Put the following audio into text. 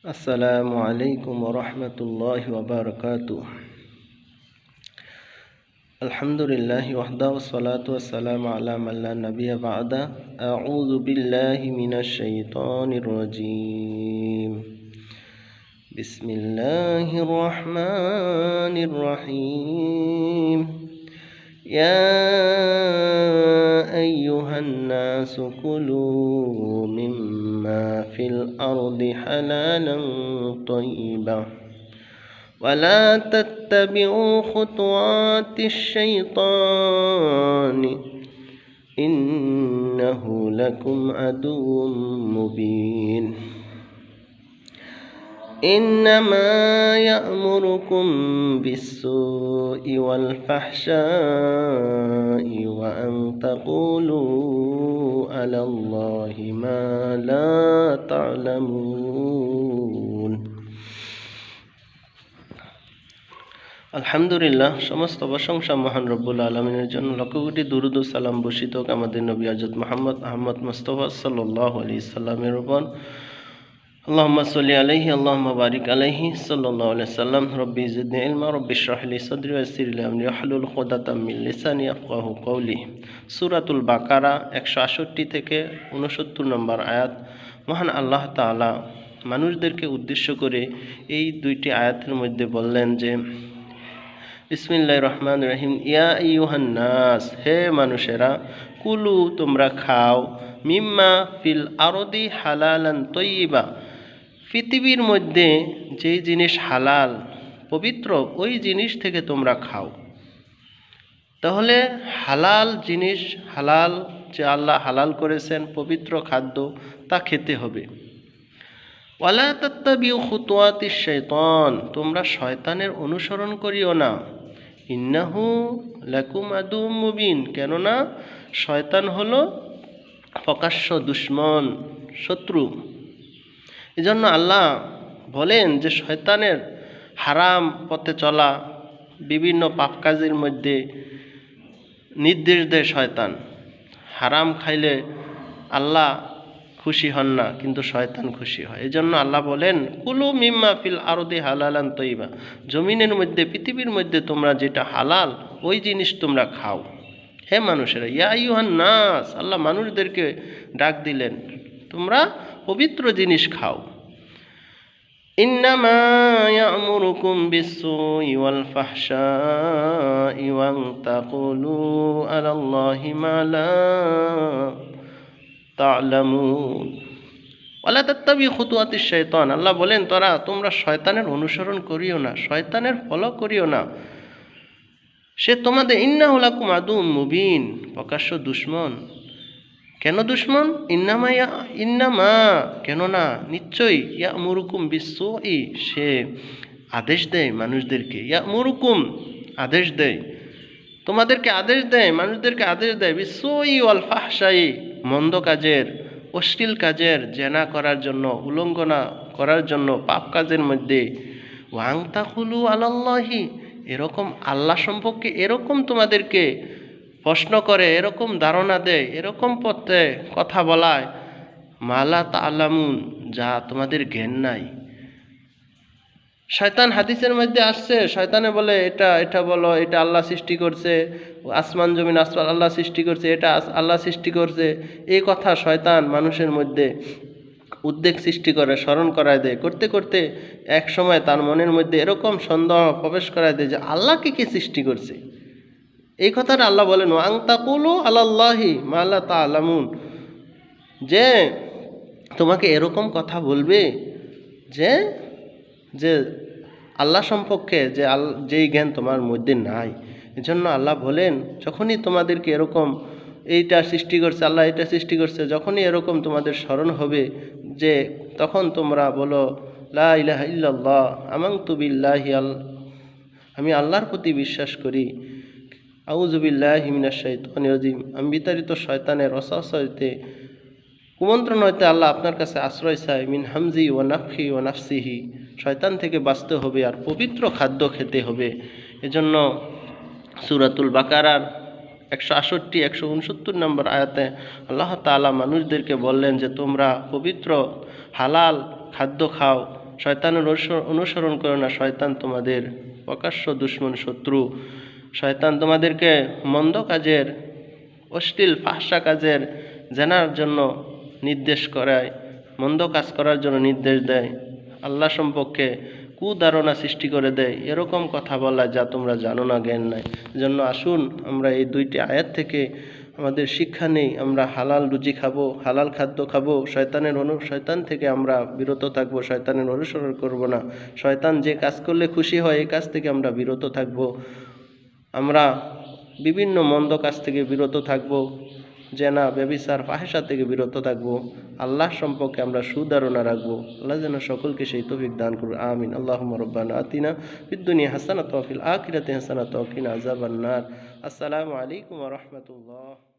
السلام عليكم ورحمة الله وبركاته. الحمد لله وحده والصلاة والسلام على من لا نبي بعده أعوذ بالله من الشيطان الرجيم. بسم الله الرحمن الرحيم. يا أيها الناس كلوا الأرض حلالا طيبا. ولا تتبعوا خطوات الشيطان. إنه لكم عدو مبين. إنما يأمركم بالسوء والفحشاء وأن تقولوا على الله ما لا تعلمون আলহামদুলিল্লাহ সমস্ত প্রশংসা মহান রব্বুল আলমিনের জন্য লক্ষ কোটি দুরুদ ও সালাম বসিত হোক আমাদের নবী আজত মোহাম্মদ আহমদ মুস্তফা সাল্লাহ আলি সাল্লামের উপর আল্লাহুম্মা সাল্লি আলাইহি আল্লাহুম্মা বারিক আলাইহি সাল্লাল্লাহু আলাইহি সাল্লাম রব্বি জিদনি ইলমা রব্বি ইশরাহ লি সাদরি ওয়া ইয়াসসির লি আমরি ওয়াহলুল উকদাতাম মিন লিসানি কওলি সূরাতুল বাকারা 168 থেকে 69 নম্বর আয়াত। মহান আল্লাহ তাআলা মানুষদেরকে উদ্দেশ্য করে এই দুইটি আয়াতের মধ্যে বললেন যে, বিসমিল্লাহির রহমান রহিম। ইয়া ইউহান নাস হে মানুষেরা, কুলু তোমরা খাও। মিম্মা ফিল আরদি হালালান তৈবা পৃথিবীর মধ্যে যেই জিনিস হালাল, পবিত্র, ওই জিনিস থেকে তোমরা খাও। তাহলে হালাল জিনিস হালাল, যে আল্লাহ হালাল করেছেন, পবিত্র খাদ্য, তা খেতে হবে। ওয়ালা তত্তাবিউ খুতুয়াতি শৈতন তোমরা শয়তানের অনুসরণ করিও না। ইন্নাহু লাকুম আদু মুবিন, কেননা শয়তান হলো প্রকাশ্য দুশ্মন, শত্রু। এজন্য আল্লাহ বলেন যে শয়তানের হারাম পথে চলা বিভিন্ন পাপ কাজের মধ্যে নির্দেশ দেয় শয়তান। হারাম খাইলে আল্লাহ খুশি হন না, কিন্তু শয়তান খুশি হয়। এই জন্য আল্লাহ বলেন, কুলু মিম্মা ফিল আরদি হালালান তৈবা। জমিনের মধ্যে, পৃথিবীর মধ্যে তোমরা যেটা হালাল, ওই জিনিস তোমরা খাও। হে মানুষেরা, ইয়া ইউহান নাস। আল্লাহ মানুষদেরকে ডাক দিলেন, তোমরা পবিত্র জিনিস খাও। আল্লাহ বলেন, তোরা, তোমরা শয়তানের অনুসরণ করিও না, শয়তানের ফলো করিও না। সে তোমাদের ইন্না হলাকুম আদু মুবিন। প্রকাশ্য দুশ্মন কেন দুশ্মন? ইন্নামা ইয়া, ইন্নামা নিশ্চয়ই ইয়া মুরুকুম বিশ্ব ই সে আদেশ দেয় মানুষদেরকে। ইয়া মুরুকুম আদেশ দেয়। তোমাদেরকে আদেশ দেয়, মানুষদেরকে আদেশ দেয়। বিশ্ব ই ফাহসাই মন্দ কাজের, অশ্লীল কাজের, জেনা করার জন্য, উলঙ্ঘনা করার জন্য, পাপ কাজের মধ্যে। ওয়াংতা হুলু আলাল্লাহি, এরকম আল্লাহ সম্পর্কে এরকম তোমাদেরকে প্রশ্ন করে, এরকম ধারণা দেয় এরকম পথে কথা বলায়। মালা তালামুন যা তোমাদের জ্ঞান নাই। শয়তান হাদিসের মধ্যে আসছে, শয়তানে বলে, এটা এটা বলো, এটা আল্লাহ সৃষ্টি করছে, আসমান, জমিন, আসমান আল্লাহ সৃষ্টি করছে, এটা আল্লাহ সৃষ্টি করছে। এই কথা শয়তান মানুষের মধ্যে উদ্বেগ সৃষ্টি করে, স্মরণ করায় দেয়। করতে করতে এক সময় তার মনের মধ্যে এরকম সন্দেহ প্রবেশ করায় দেয় যে, আল্লাহকে কে সৃষ্টি করছে? এই কথাটা আল্লাহ বলেন, ওয়াং তাকুলু আল্লাহি মাল্লা তা আলামুন যে তোমাকে এরকম কথা বলবে যে যে আল্লাহ সম্পর্কে যে আল, যেই জ্ঞান তোমার মধ্যে নাই। এজন্য আল্লাহ বলেন, যখনই তোমাদেরকে এরকম এইটা সৃষ্টি করছে, আল্লাহ এটা সৃষ্টি করছে, যখনই এরকম তোমাদের স্মরণ হবে যে, তখন তোমরা বলো, লা ইলাহা আমাং তুবিল্লাহি আল আমি আল্লাহর প্রতি বিশ্বাস করি। আউজুবিল্লাহ হিমিনা আমি বিতাড়িত শয়তানের অসাহসিতে কুমন্ত্রণ হইতে আল্লাহ আপনার কাছে আশ্রয় চাই মিন হামজি ও নাফি ও নাফসিহি। শয়তান থেকে বাঁচতে হবে আর পবিত্র খাদ্য খেতে হবে। এজন্য সুরাতুল বাকারার একশো আষট্টি, একশো উনসত্তর নম্বর আয়াতে আল্লাহ তাআলা মানুষদেরকে বললেন যে, তোমরা পবিত্র, হালাল খাদ্য খাও। শয়তানের অনুস- অনুসরণ করো না। শয়তান তোমাদের প্রকাশ্য দুশ্মন, শত্রু। শয়তান তোমাদেরকে মন্দ কাজের, অশ্লীল, ফাহসা কাজের জানার জন্য নির্দেশ করায়, মন্দ কাজ করার জন্য নির্দেশ দেয়। আল্লাহ সম্পর্কে কুধারণা সৃষ্টি করে দেয়। এরকম কথা বলা যা তোমরা জানো না, জ্ঞান নাই। জন্য আসুন, আমরা এই দুইটি আয়াত থেকে আমাদের শিক্ষা নেই। আমরা হালাল রুজি খাব, হালাল খাদ্য খাব। শয়তানের অনু, শয়তান থেকে আমরা বিরত থাকব, শয়তানের অনুসরণ করব না। শয়তান যে কাজ করলে খুশি হয়, এই কাজ থেকে আমরা বিরত থাকব। আমরা বিভিন্ন মন্দ কাজ থেকে বিরত থাকব, জেনা ব্যবিচার ফাহেসা থেকে বিরত থাকব, আল্লাহ সম্পর্কে আমরা সুধারণা রাখব। আল্লাহ যেন সকলকে সেই তফিক দান করুন, আমিন। আল্লাহ রব্বানা আতিনা বিদ্যুনিয়া হাসানা তফিল আখিরাতে হাসানা তফিন আজাবান্নার আসসালামু আলাইকুম রহমতুল্লাহ।